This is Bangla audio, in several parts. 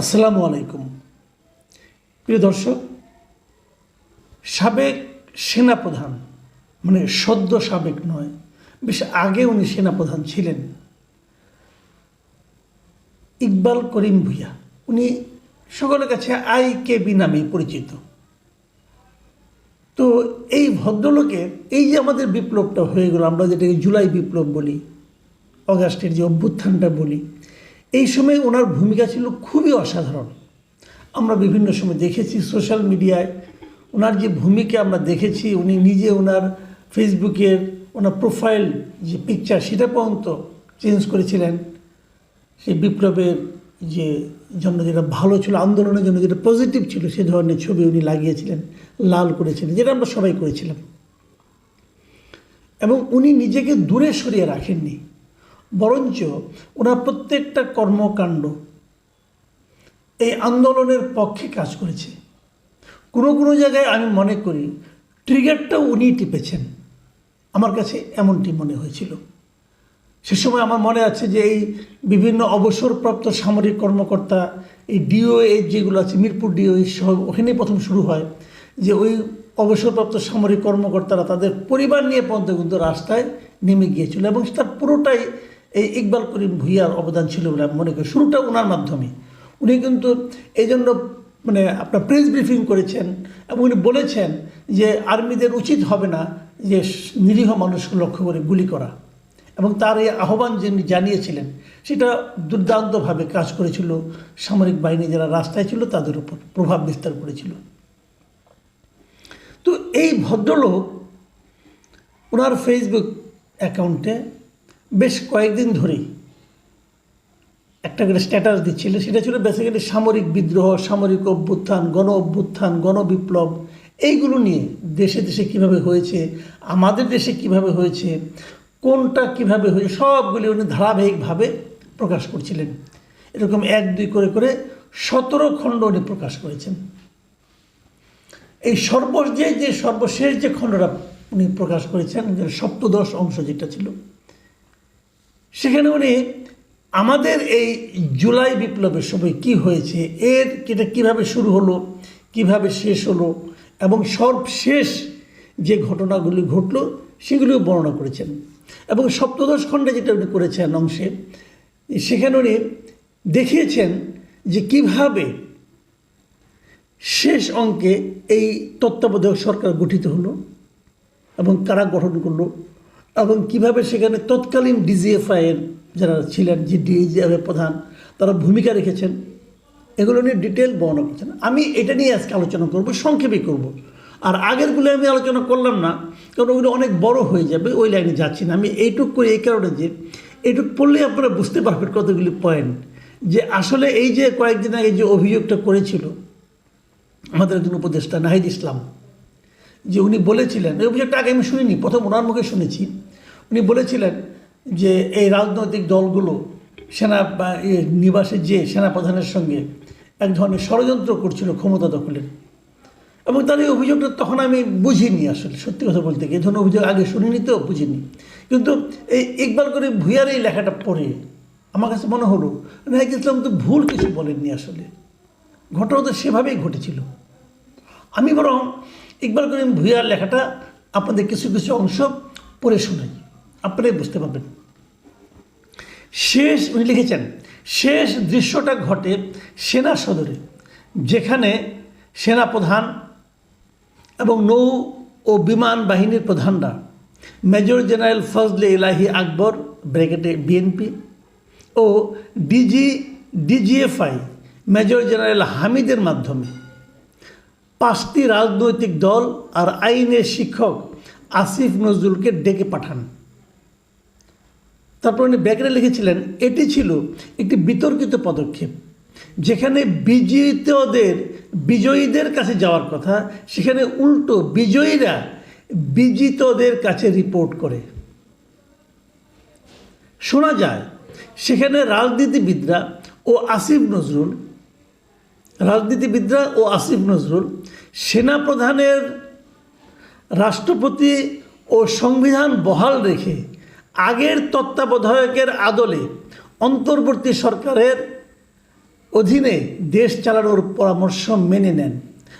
আসসালামু আলাইকুম। প্রিয় দর্শক, সাবেক সেনাপ্রধান মানে সদ্য সাবেক নয়, বেশ আগে উনি সেনাপ্রধান ছিলেন, ইকবাল করিম ভুইয়া। উনি সকলের কাছে আই কে বি নামে পরিচিত। তো এই ভদ্রলোকের, এই যে আমাদের বিপ্লবটা হয়ে গেল, আমরা যেটাকে জুলাই বিপ্লব বলি, অগাস্টের যে অভ্যুত্থানটা বলি এই সময় ওনার ভূমিকা ছিল খুবই অসাধারণ। আমরা বিভিন্ন সময় দেখেছি সোশ্যাল মিডিয়ায় ওনার যে ভূমিকা আমরা দেখেছি, উনি নিজে ওনার ফেসবুকের ওনার প্রোফাইল যে পিকচার সেটা পর্যন্ত চেঞ্জ করেছিলেন। সেই বিপ্লবের যে জন্য যেটা ভালো ছিল, আন্দোলনের জন্য যেটা পজিটিভ ছিল, সে ধরনের ছবি উনি লাগিয়েছিলেন, লাল করেছিলেন, যেটা আমরা সবাই করেছিলাম। এবং উনি নিজেকে দূরে সরিয়ে রাখেননি। বরঞ্চ ওনার প্রত্যেকটা কর্মকাণ্ড এই আন্দোলনের পক্ষে কাজ করেছে। কোনো কোনো জায়গায় আমি মনে করি ট্রিগারটাও উনি টিপেছেন। আমার কাছে এমনটি মনে হয়েছিল। সে সময় আমার মনে আছে যে এই বিভিন্ন অবসরপ্রাপ্ত সামরিক কর্মকর্তা, এই ডিওএ যেগুলো আছে, মিরপুর ডিওএ সহ ওখানেই প্রথম শুরু হয় যে ওই অবসরপ্রাপ্ত সামরিক কর্মকর্তারা তাদের পরিবার নিয়ে পর্যন্ত রাস্তায় নেমে গিয়েছিল এবং তার পুরোটাই এই ইকবাল করিম ভুইয়ার অবদান ছিল বলে মনে করি। শুরুটা ওনার মাধ্যমে। উনি কিন্তু এই জন্য মানে আপনার প্রেস ব্রিফিং করেছেন এবং উনি বলেছেন যে আর্মিদের উচিত হবে না যে নিরীহ মানুষকে লক্ষ্য করে গুলি করা। এবং তার এই আহ্বান যিনি জানিয়েছিলেন, সেটা দুর্দান্তভাবে কাজ করেছিল। সামরিক বাহিনী যারা রাস্তায় ছিল, তাদের উপর প্রভাব বিস্তার করেছিল। তো এই ভদ্রলোক ওনার ফেসবুক অ্যাকাউন্টে বেশ কয়েকদিন ধরেই একটা করে স্ট্যাটাস দিচ্ছিল। সেটা ছিল বেসিক্যালি সামরিক বিদ্রোহ, সামরিক অভ্যুত্থান, গণ অভ্যুত্থান গণবিপ্লব এইগুলো নিয়ে দেশে দেশে কীভাবে হয়েছে, আমাদের দেশে কীভাবে হয়েছে, কোনটা কীভাবে হয়েছে, সবগুলি উনি ধারাবাহিকভাবে প্রকাশ করছিলেন। এরকম এক, দুই করে করে সতেরো খণ্ড উনি প্রকাশ করেছেন। এই সর্বশ যে, সর্বশেষ যে খণ্ডটা উনি প্রকাশ করেছেন সপ্তদশ অংশ যেটা ছিল সেখানে উনি, আমাদের এই জুলাই বিপ্লবের সময় কি হয়েছে? এর এটা কীভাবে শুরু হলো? কীভাবে শেষ হলো? এবং সর্বশেষ যে ঘটনাগুলি ঘটলো, সেগুলিও বর্ণনা করেছেন। এবং সপ্তদশ খণ্ডে যেটা উনি করেছেন অংশে, সেখানে উনি দেখিয়েছেন যে কীভাবে শেষ অঙ্কে এই তত্ত্বাবধায়ক সরকার গঠিত হলো এবং কারা গঠন করল। এবং কীভাবে সেখানে তৎকালীন ডিজিএফআইয়ের যারা ছিলেন, যে ডিজিএফআই প্রধান, তারা ভূমিকা রেখেছেন, এগুলো নিয়ে ডিটেল বর্ণনা করছেন। আমি এটা নিয়ে আজকে আলোচনা করব, সংক্ষেপে করব। আর আগেরগুলো আমি আলোচনা করলাম না, কারণ ওগুলো অনেক বড় হয়ে যাবে, ওই লাইনে যাচ্ছি না। আমি এইটুক করি এই কারণে যে, এইটুক পড়লেই আপনারা বুঝতে পারবেন কতগুলি পয়েন্ট যে আসলে এই যে কয়েকদিন আগে যে অভিযোগটা করেছিল আমাদের একজন উপদেষ্টা, নাহিদ ইসলাম, যে উনি বলেছিলেন, এই অভিযোগটা আগে আমি শুনিনি, প্রথম ওনার মুখে শুনেছি। উনি বলেছিলেন যে এই রাজনৈতিক দলগুলো সেনা নিবাসে যে সেনাপ্রধানের সঙ্গে এক ধরনের ষড়যন্ত্র করছিল ক্ষমতা দখলের। এবং তার এই অভিযোগটা তখন আমি বুঝিনি আসলে, সত্যি কথা বলতে গিয়ে। ধরনের অভিযোগ আগে শুনিনি তো, বুঝিনি। কিন্তু এই ইকবাল করে ভুইয়ার এই লেখাটা পড়ে আমার কাছে মনে হলো, নাহিদ ইসলাম তো ভুল কিছু বলেননি আসলে। ঘটনা তো সেভাবেই ঘটেছিল। আমি বরং ইকবাল করিম ভুইয়ার লেখাটা আপনাদের কিছু কিছু অংশ পড়ে শোনাই। আপনারাই বুঝতে পারবেন। শেষ, উনি লিখেছেন, শেষ দৃশ্যটা ঘটে সেনা সদরে, যেখানে সেনা প্রধান এবং নৌ ও বিমান বাহিনীর প্রধানরা, মেজর জেনারেল ফজলে ইলাহি আকবর, ব্র্যাকেটে বিএনপি ও ডিজি, ডিজিএফআই, মেজর জেনারেল হামিদের মাধ্যমে, পাঁচটি রাজনৈতিক দল আর আইনের শিক্ষক আসিফ নজরুলকে ডেকে পাঠান। তারপর উনি ব্যাকরে লিখেছিলেন, এটি ছিল একটি বিতর্কিত পদক্ষেপ। যেখানে বিজিতদের বিজয়ীদের কাছে যাওয়ার কথা, সেখানে উল্টো বিজয়ীরা বিজিতদের কাছে রিপোর্ট করে। শোনা যায়, সেখানে রাজনীতিবিদরা ও আসিফ নজরুল, রাজনীতিবিদরা ও আসিফ নজরুল, সেনাপ্রধানের রাষ্ট্রপতি ও সংবিধান বহাল রেখে আগের তত্ত্বাবধায়কের আদলে অন্তর্বর্তী সরকারের অধীনে দেশ চালানোর পরামর্শ মেনে নেন।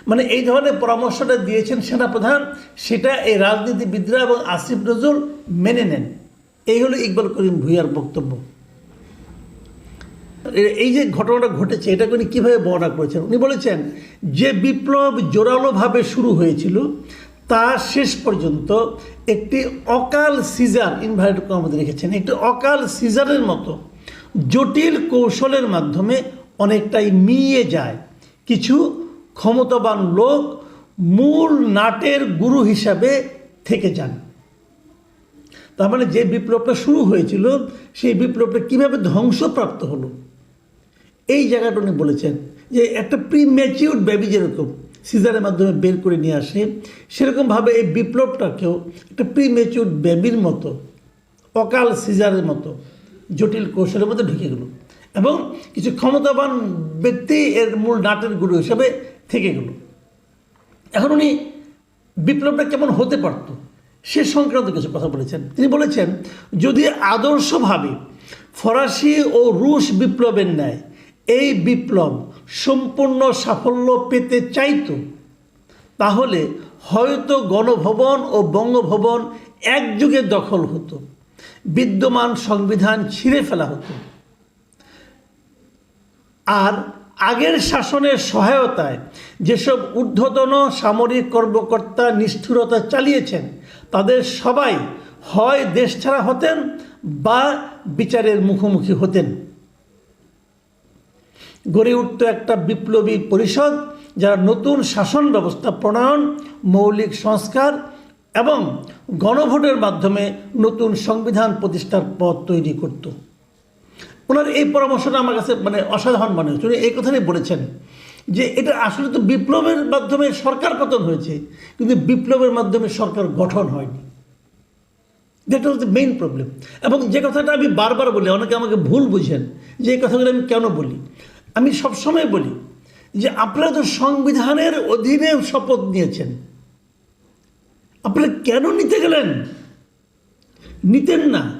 মানে এই ধরনের পরামর্শটা দিয়েছেন সেনাপ্রধান, সেটা এই রাজনীতিবিদরা এবং আসিফ নজরুল মেনে নেন। এই হলো ইকবাল করিম ভুইয়ার বক্তব্য। এই যে ঘটনাটা ঘটেছে, এটাকে উনি কীভাবে বর্ণনা করেছেন? উনি বলেছেন, যে বিপ্লব জোরালোভাবে শুরু হয়েছিল তা শেষ পর্যন্ত একটি অকাল সিজার ইনভাইট আমাদের রেখেছেন। একটি অকাল সিজারের মতো জটিল কৌশলের মাধ্যমে অনেকটাই মিইয়ে যায়। কিছু ক্ষমতাবান লোক মূল নাটের গুরু হিসাবে থেকে যান। তার মানে যে বিপ্লবটা শুরু হয়েছিল, সেই বিপ্লবটা কীভাবে ধ্বংসপ্রাপ্ত হলো? এই জায়গাটা উনি বলেছেন যে একটা প্রি ম্যাচিউর বেবি যেরকম সিজারের মাধ্যমে বের করে নিয়ে আসে। সেরকমভাবে এই বিপ্লবটাকেও একটা প্রি ম্যাচিউর বেবির মতো, অকাল সিজারের মতো, জটিল কৌশলের মধ্যে ঢুকে গেল এবং কিছু ক্ষমতাবান ব্যক্তি এর মূল নাটের গুরু হিসেবে থেকে গেল। এখন উনি বিপ্লবটা কেমন হতে পারত, সে সংক্রান্ত কিছু কথা বলেছেন। তিনি বলেছেন, যদি আদর্শভাবে ফরাসি ও রুশ বিপ্লবের ন্যায় এই বিপ্লব সম্পূর্ণ সাফল্য পেতে চাইতো তাহলে হয়তো গণভবন ও বঙ্গভবন একযুগে দখল হতো, বিদ্যমান সংবিধান ছিঁড়ে ফেলা হতো। আর আগের শাসনের সহায়তায় যেসব ঊর্ধ্বতন সামরিক কর্মকর্তা নিষ্ঠুরতা চালিয়েছেন, তাদের সবাই হয় দেশ ছাড়া হতেন বা বিচারের মুখোমুখি হতেন। গড়ে উঠত একটা বিপ্লবী পরিষদ, যারা নতুন শাসন ব্যবস্থা, প্রণয়ন, মৌলিক সংস্কার এবং গণভোটের মাধ্যমে নতুন সংবিধান প্রতিষ্ঠার পথ তৈরি করত। ওনার এই পরামর্শটা আমার কাছে মানে অসাধারণ মনে হচ্ছে। উনি এই কথাটাই বলেছেন যে এটা আসলে তো বিপ্লবের মাধ্যমে সরকার পতন হয়েছে, কিন্তু বিপ্লবের মাধ্যমে সরকার গঠন হয়নি। That was the main problem এবং যে কথাটা আমি বারবার বলি, অনেকে আমাকে ভুল বুঝেন যে এই কথাগুলো আমি কেন বলি? আমি সবসময় বলি যে আপনারা তো সংবিধানের অধীনে শপথ নিয়েছেন। আপনারা কেন নিতে গেলেন? নিতেন না।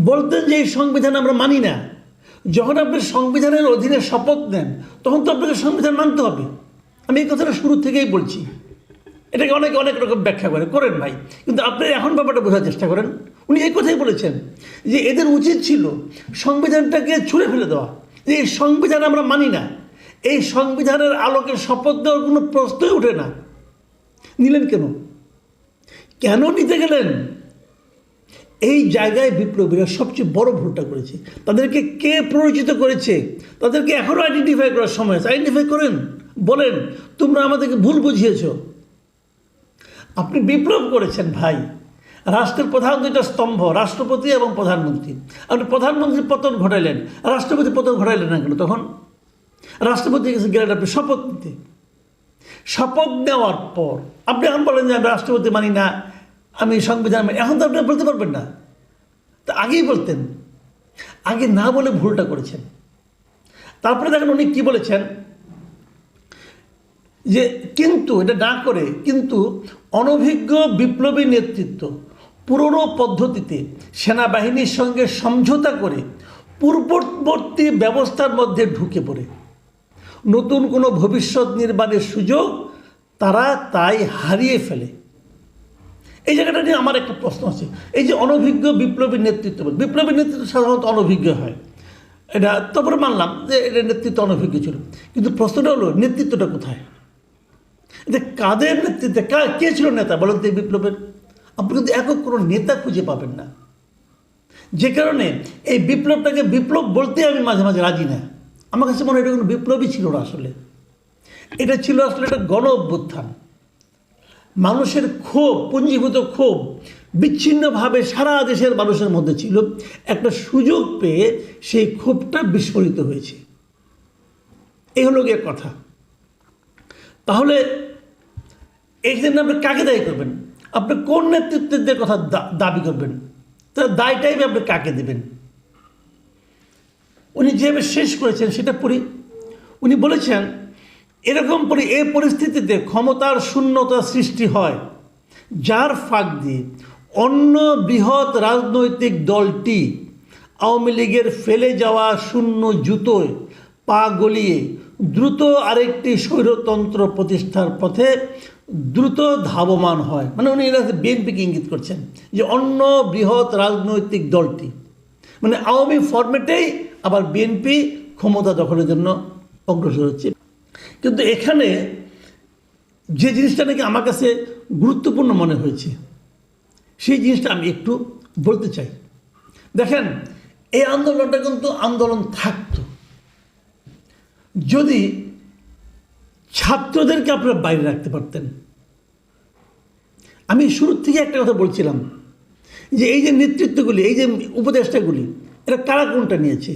বলতেন যে এই সংবিধান আমরা মানি না। যখন আপনি সংবিধানের অধীনে শপথ নেন, তখন তো আপনাকে সংবিধান মানতে হবে। আমি এই কথাটা শুরু থেকেই বলছি। এটাকে অনেকে অনেক রকম ব্যাখ্যা করে। করেন ভাই। কিন্তু আপনি এখন ব্যাপারটা বোঝার চেষ্টা করেন। উনি এই কথাই বলেছেন যে এদের উচিত ছিল সংবিধানটাকে ছুঁড়ে ফেলে দেওয়া। যে এই সংবিধান আমরা মানি না। এই সংবিধানের আলোকে শপথ দেওয়ার কোনো প্রশ্নই ওঠে না। নিলেন কেন? কেন নিতে গেলেন? এই জায়গায় বিপ্লবীরা সবচেয়ে বড় ভুলটা করেছে। তাদেরকে কে প্ররোচিত করেছে? তাদেরকে এখনও আইডেন্টিফাই করার সময় আছে। আইডেন্টিফাই করেন, বলেন, তোমরা আমাদেরকে ভুল বুঝিয়েছ। আপনি বিপ্লব করেছেন, ভাই। রাষ্ট্রের প্রধান দুইটা স্তম্ভ, রাষ্ট্রপতি এবং প্রধানমন্ত্রী। আপনি প্রধানমন্ত্রী পতন ঘটাইলেন রাষ্ট্রপতি পতন ঘটাইলেন না কেন তখন? রাষ্ট্রপতি কাছে গেলেন আপনি শপথ নিতে। শপথ নেওয়ার পর, আপনি এখন বলেন যে আমি রাষ্ট্রপতি মানি না, আমি সংবিধান এখন তো আপনি বলতে পারবেন না। তা আগেই বলতেন, আগে না বলে ভুলটা করেছেন। তারপরে দেখেন উনি কী বলেছেন? যে কিন্তু, এটা না করে, কিন্তু অনভিজ্ঞ বিপ্লবী নেতৃত্ব পুরনো পদ্ধতিতে সেনাবাহিনীর সঙ্গে সমঝোতা করে পূর্ববর্তী ব্যবস্থার মধ্যে ঢুকে পড়ে। নতুন কোনো ভবিষ্যৎ নির্মাণের সুযোগ তারা তাই হারিয়ে ফেলে। এই জায়গাটা নিয়ে আমার একটা প্রশ্ন আছে। এই যে অনভিজ্ঞ বিপ্লবী নেতৃত্ব বিপ্লবী নেতৃত্ব সাধারণত অনভিজ্ঞ হয়। এটা তারপরে মানলাম যে এটা নেতৃত্ব অনভিজ্ঞ ছিল। কিন্তু প্রশ্নটা হলো, নেতৃত্বটা কোথায়? এটা কাদের নেতৃত্বে, কা, কে ছিল নেতা বলেন তো বিপ্লবের? আপনি কিন্তু একক কোনো নেতা খুঁজে পাবেন না। যে কারণে এই বিপ্লবটাকে বিপ্লব বলতে আমি মাঝে মাঝে রাজি না। আমার কাছে মনে হয় এটা কোনো বিপ্লবই ছিল না আসলে। এটা ছিল আসলে একটা গণ অভ্যুত্থান মানুষের ক্ষোভ, পুঞ্জীভূত ক্ষোভ বিচ্ছিন্নভাবে সারা দেশের মানুষের মধ্যে ছিল। একটা সুযোগ পেয়ে সেই ক্ষোভটা বিস্ফোরিত হয়েছে। এই হলো গিয়ে কথা। তাহলে এই জন্য আপনি কাকে দায়ী করবেন? আপনি কোন নেতৃত্বের কথা দাবি করবেন? তার দায়টাই আপনি কাকে দেবেন? উনি যেভাবে শেষ করেছেন সেটা পড়ি। উনি বলেছেন, এরকম পরি এই পরিস্থিতিতে ক্ষমতার শূন্যতা সৃষ্টি হয়, যার ফাঁক দিয়ে অন্য বৃহৎ রাজনৈতিক দলটি আওয়ামী লীগের ফেলে যাওয়া শূন্য জুতোয় পা গলিয়ে দ্রুত আরেকটি স্বৈরতন্ত্র প্রতিষ্ঠার পথে দ্রুত ধাবমান হয়। মানে উনি এটা বিএনপিকে ইঙ্গিত করছেন যে অন্য বৃহৎ রাজনৈতিক দলটি মানে আওয়ামী ফরম্যাটেই আবার বিএনপি ক্ষমতা দখলের জন্য অগ্রসর হচ্ছে। কিন্তু এখানে যে জিনিসটা নাকি আমার কাছে গুরুত্বপূর্ণ মনে হয়েছে, সেই জিনিসটা আমি একটু বলতে চাই। দেখেন, এই আন্দোলনটা কিন্তু আন্দোলন থাকতো। যদি ছাত্রদেরকে আপনারা বাইরে রাখতে পারতেন। আমি শুরুর থেকে একটা কথা বলছিলাম যে এই যে নেতৃত্বগুলি, এই যে উপদেষ্টাগুলি, এরা কারা কোনটা নিয়েছে?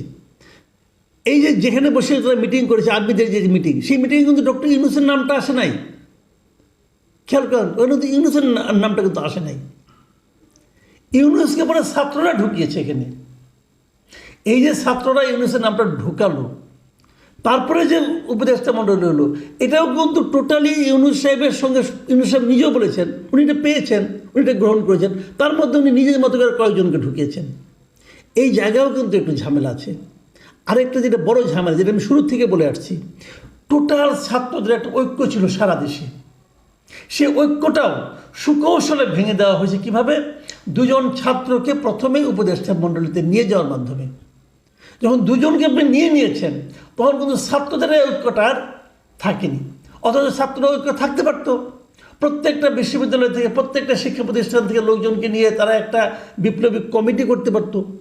এই যে যেখানে বসে তারা মিটিং করেছে, আর্মিদের যে মিটিং সেই মিটিংয়ে কিন্তু ডক্টর ইউনুসের নামটা আসে নাই। খেয়াল করেন ওই কিন্তু ইউনুসের নামটা কিন্তু আসে নাই। ইউনুসকে পরে ছাত্ররা ঢুকিয়েছে এখানে। এই যে ছাত্ররা ইউনুসের নামটা ঢুকালো তারপরে যে উপদেষ্টা মণ্ডলী হলো, এটাও কিন্তু টোটালি ইউনুস সাহেবের সঙ্গে, ইউনুস সাহেব নিজেও বলেছেন, উনি এটা পেয়েছেন, উনি এটা গ্রহণ করেছেন, তার মধ্যে উনি নিজের মতো করে কয়েকজনকে ঢুকিয়েছেন। এই জায়গাও কিন্তু একটু ঝামেলা আছে। আরেকটা যেটা বড় ঝামেলা, যেটা আমি শুরু থেকে বলে আসছি টোটাল ছাত্রদের একটা ঐক্য ছিল সারা দেশে। সে ঐক্যটাও সুকৌশলে ভেঙে দেওয়া হয়েছে। কীভাবে? দুজন ছাত্রকে প্রথমেই উপদেষ্টা মণ্ডলীতে নিয়ে যাওয়ার মাধ্যমে। যখন দুজনকে আপনি নিয়ে নিয়েছেন, তখন কিন্তু ছাত্রদের ঐক্যটা আর থাকেনি। অথচ ছাত্র ঐক্য থাকতে পারতো। প্রত্যেকটা বিশ্ববিদ্যালয় থেকে, প্রত্যেকটা শিক্ষা প্রতিষ্ঠান থেকে লোকজনকে নিয়ে তারা একটা বিপ্লবী কমিটি করতে পারতো।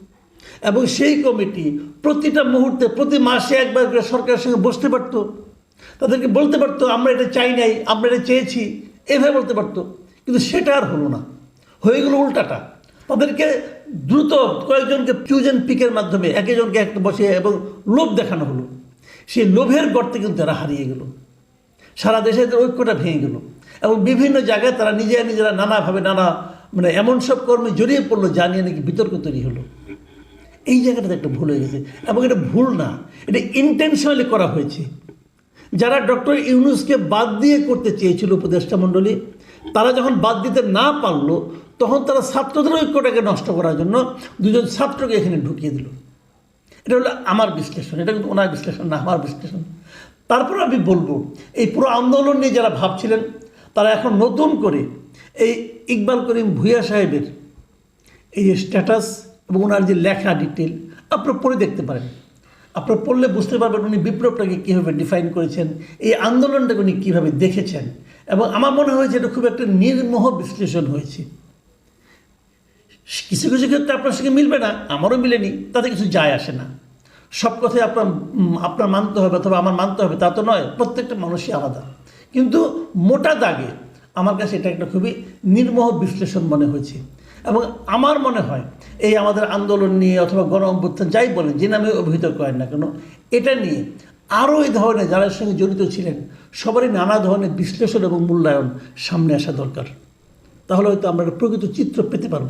এবং সেই কমিটি প্রতিটা মুহূর্তে, প্রতি মাসে একবার করে সরকারের সঙ্গে বসতে পারতো। তাদেরকে বলতে পারতো, আমরা এটা চাই নাই, আমরা এটা চেয়েছি। এভাবে বলতে পারতো। কিন্তু সেটা আর হলো না। হয়ে গেলো উল্টাটা। তাদেরকে দ্রুত কয়েকজনকে চুজেন পিকের মাধ্যমে একজনকে একটা বসে এবং লোভ দেখানো হলো। সেই লোভের গর্তে কিন্তু তারা হারিয়ে গেল। সারা দেশে এদের ঐক্যটা ভেঙে গেল এবং বিভিন্ন জায়গায় তারা নিজেরা নিজেরা নানাভাবে নানা মানে এমন সব কর্মে জড়িয়ে পড়ল যা নিয়ে নাকি বিতর্ক তৈরি হলো। এই জায়গাটাতে একটা ভুল হয়ে গেছে এবং এটা ভুল না, এটা ইন্টেনশনালি করা হয়েছে। যারা ডক্টর ইউনুসকে বাদ দিয়ে করতে চেয়েছিল উপদেষ্টা মণ্ডলী, তারা যখন বাদ দিতে না পারল তখন তারা ছাত্রদের ঐক্যটাকে নষ্ট করার জন্য দুজন ছাত্রকে এখানে ঢুকিয়ে দিল। এটা হলো আমার বিশ্লেষণ, এটা কিন্তু ওনার বিশ্লেষণ না, আমার বিশ্লেষণ। তারপর আমি বলব, এই পুরো আন্দোলন নিয়ে যারা ভাবছিলেন, তারা এখন নতুন করে এই ইকবাল করিম ভূঁইয়া সাহেবের এই যে স্ট্যাটাস এবং ওনার যে লেখা ডিটেল আপনারা পড়ে দেখতে পারেন। আপনারা পড়লে বুঝতে পারবেন উনি বিপ্লবটাকে কীভাবে ডিফাইন করেছেন, এই আন্দোলনটাকে উনি কীভাবে দেখেছেন। এবং আমার মনে হয়েছে এটা খুব একটা নির্মোহ বিশ্লেষণ হয়েছে। কিছু কিছু ক্ষেত্রে আপনার সঙ্গে মিলবে না, আমারও মিলেনি, তাতে কিছু যায় আসে না। সব কথাই আপনার আপনার মানতে হবে অথবা আমার মানতে হবে, তা তো নয়, প্রত্যেকটা মানুষই আলাদা। কিন্তু মোটা দাগে আমার কাছে এটা একটা খুবই নির্মোহ বিশ্লেষণ মনে হয়েছে। এবং আমার মনে হয় এই আমাদের আন্দোলন নিয়ে অথবা গণ অভ্যুত্থান যাই বলেন, যে নামে অভিহিত করেন না কেন, এটা নিয়ে আরও এই ধরনের যারা সঙ্গে জড়িত ছিলেন, সবারই নানা ধরনের বিশ্লেষণ এবং মূল্যায়ন সামনে আসা দরকার। তাহলে হয়তো আমরা একটা প্রকৃত চিত্র পেতে পারব।